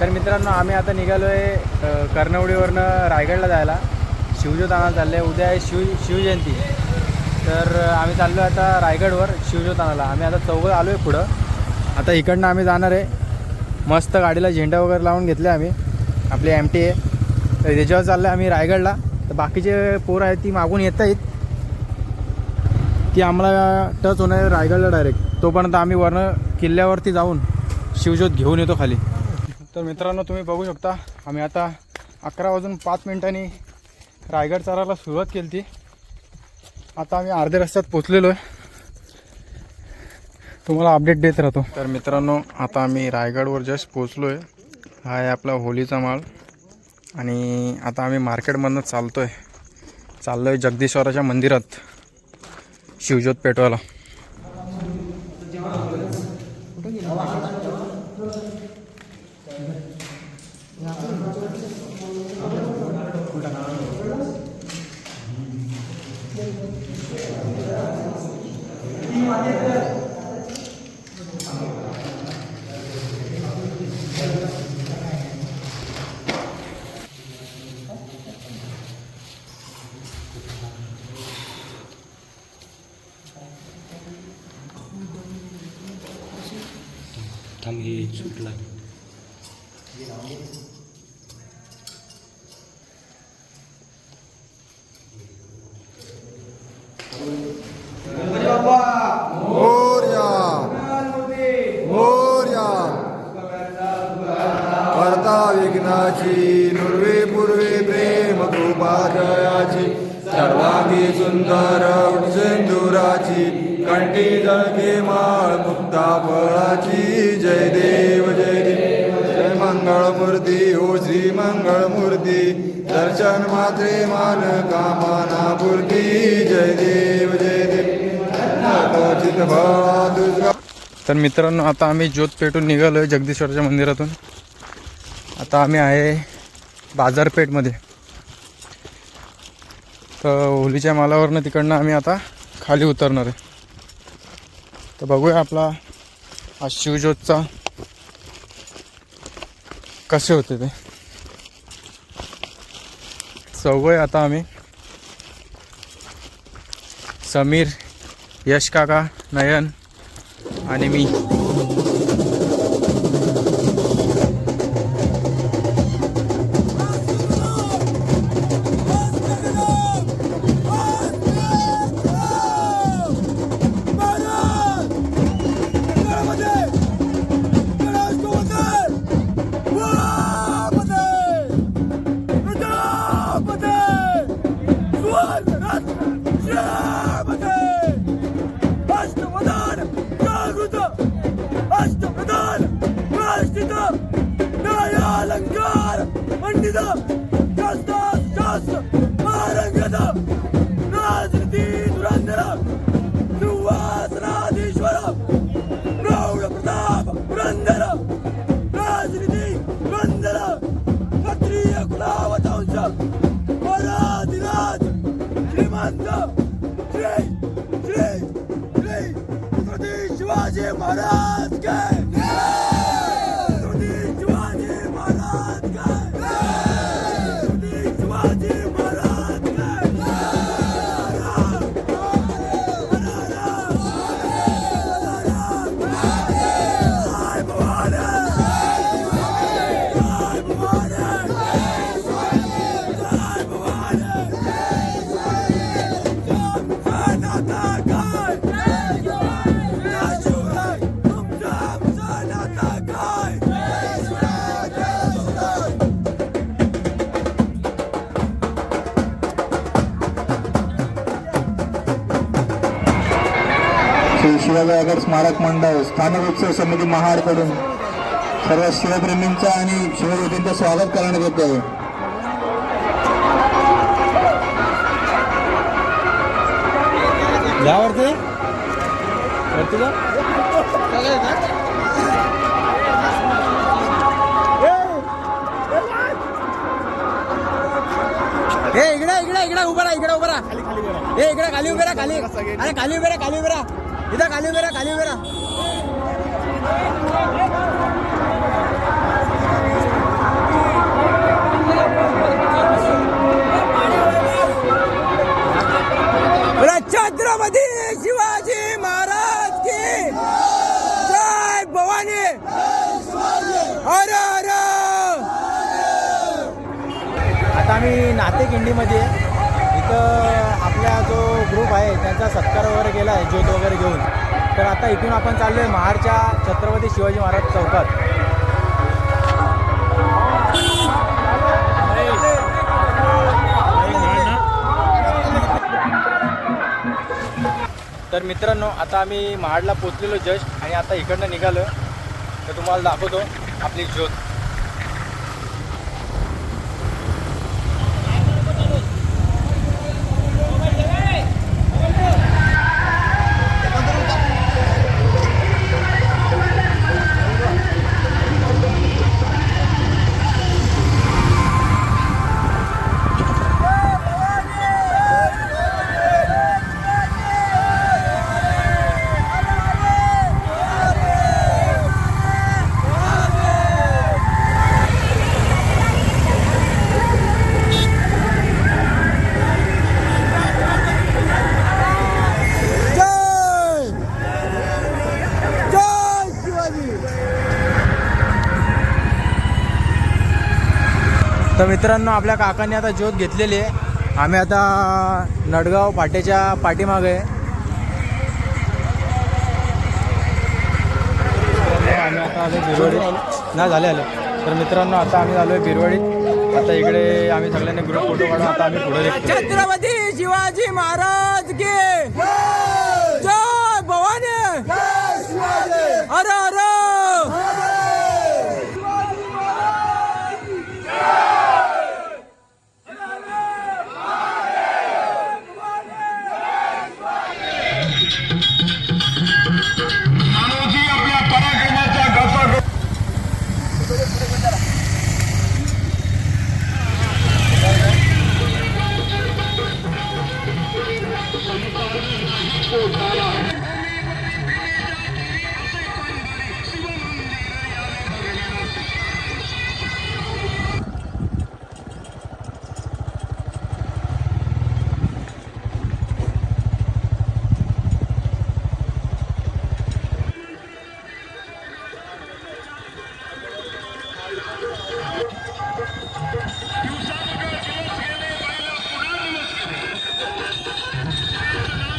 तर मित्रांनो आम्ही आता निघालो आहे कर्णवडीवरनं रायगडला जायला. शिवजोताना चाललं आहे उद्या आहे शिव शिवजयंती. तर आम्ही चाललो आहे आता रायगडवर शिवजोतानाला आम्ही आता चौघं आलो आहे पुढं. आता इकडनं आम्ही जाणार आहे. मस्त गाडीला झेंडा वगैरे लावून घेतले आम्ही. आपली एम टी आहे तर त्याच्यावर चाललं आहे आम्ही रायगडला. तर बाकीचे पोरं आहेत ती मागून येत आहेत. ती आम्हाला टच होणार आहे रायगडला डायरेक्ट तोपर्यंत आम्ही वरनं किल्ल्यावरती जाऊन शिवज्योत घेऊन येतो खाली. तर मित्रांनो तुम्ही बघू शकता आम्ही आता अकरा वाजून पाच मिनिटांनी रायगड चालायला सुरुवात केली ती आता आम्ही अर्ध्या रस्त्यात पोचलेलो आहे. तुम्हाला अपडेट देत राहतो. तर मित्रांनो आता आम्ही रायगडवर जस्ट पोचलो आहे हा आहे आपला होलीचा माल. आणि आता आम्ही मार्केटमधनं चालतो आहे चाललो आहे जगदीश्वराच्या मंदिरात शिवज्योत पेटवायला come here, shoot like Morya. Morya. कर्ता विघ्नाची नुर्वे पूर्वे प्रेम कृपाजयाची सर्वांगी सुंदर सिंधुराची कंठी जळके माळ मुक्ता फळाची जय देव जय मंगळमूर्ती ओ श्री मंगळमूर्ती. दर्शन मात्रे मान कामाना पूर्ती जय देव जय देव. दुर्गा. तर मित्रांनो आता आम्ही ज्योत पेटून निघालो आहे मंदिरातून. आता आम्ही आहे बाजारपेठमध्ये. तर होलीच्या मालावरनं तिकडनं आम्ही आता खाली उतरणार आहे. तर बघूया आपला हा शिवज्योतचा कसे होते ते? चौघं आहे आता आम्ही. समीर यश काका नयन आणि मी. قدم جسدس جس مهرا قدم نازل دين ورندرم نواس راديشورم راولا برتاب ورندرم نازل دين ورندرم فترية كلاوة تنشم ورادي نادي كلمندم جري جري جري قدرتي شواجي مهراز كيف शिवरायगड स्मारक मंडळ स्थानिक उत्सव समिती महाडकडून सर्व शिवप्रेमींचं आणि शिवज्योतींचं स्वागत करण्यात येत आहे. यावरती? वरती जा. ए इकडे इकडे इकडे उभा राहा इकडे उभा राहा. ए इकडे खाली उभे राहा खाली. अरे खाली उभे राहा खाली उभे राहा. इथं खाली उभे खाली उभे छत्रपती शिवाजी महाराज की जय भवानी. अरे अरे आता आम्ही नाते किंडीमध्ये इथं आपला जो ग्रुप आहे त्यांचा सत्कार वगैरे केला आहे ज्योत वगैरे घेऊन. तर आता इथून आपण चाललो आहे महाडच्या छत्रपती शिवाजी महाराज चौकात. तर मित्रांनो आता आम्ही महाडला पोचलेलो जस्ट आणि आता इकडनं निघालो. तर तुम्हाला दाखवतो आपली ज्योत. तर मित्रांनो आपल्या काकांनी आता ज्योत घेतलेली आहे. आम्ही आता नडगाव पाट्याच्या पाठीमागे आहे. आम्ही आता आलो बिरवाडीत. नाही झाले आलो तर मित्रांनो आता आम्ही आलो आहे बिरवाडीत. आता इकडे आम्ही सगळ्यांनी ग्रुप फोटो काढून आता आम्ही पुढे छत्रपती शिवाजी महाराज की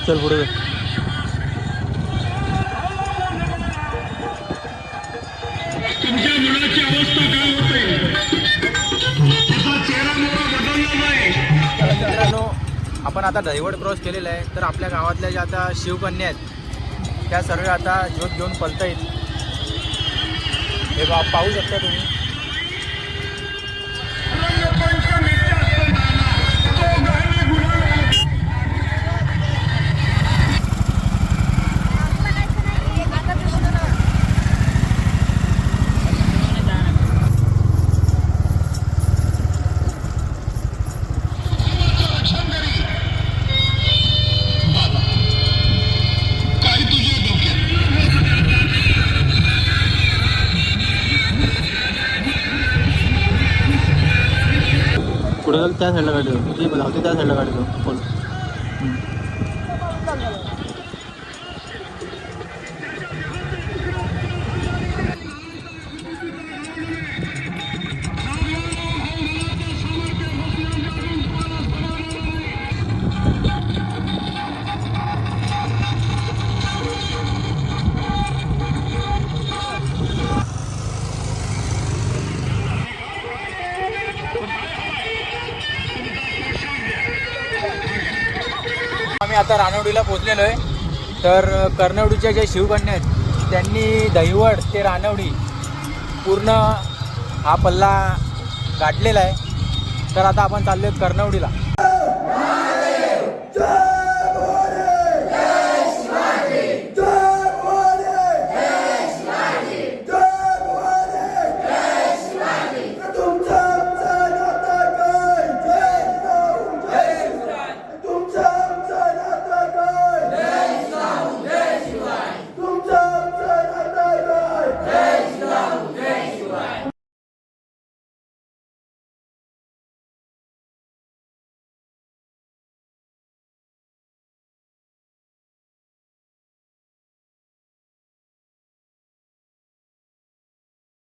चल पुढे मित्रांनो आपण आता दहिवड क्रॉस केलेला आहे. तर आपल्या गावातल्या ज्या आता शिवकन्या आहेत त्या सर्व आता ज्योत घेऊन पलता येईल हे बा पाहू शकता तुम्ही. त्या साईडला गाडी जाऊ ती धावते त्या साईडला गाडी जाऊ बोल. आता रानवडीला पोचलेलो आहे. तर कर्नवडीच्या ज्या शिवकन्या आहेत त्यांनी दहिवड ते रानवडी पूर्ण हा पल्ला गाठलेला आहे. तर आता आपण चाललो आहे कर्नवडीला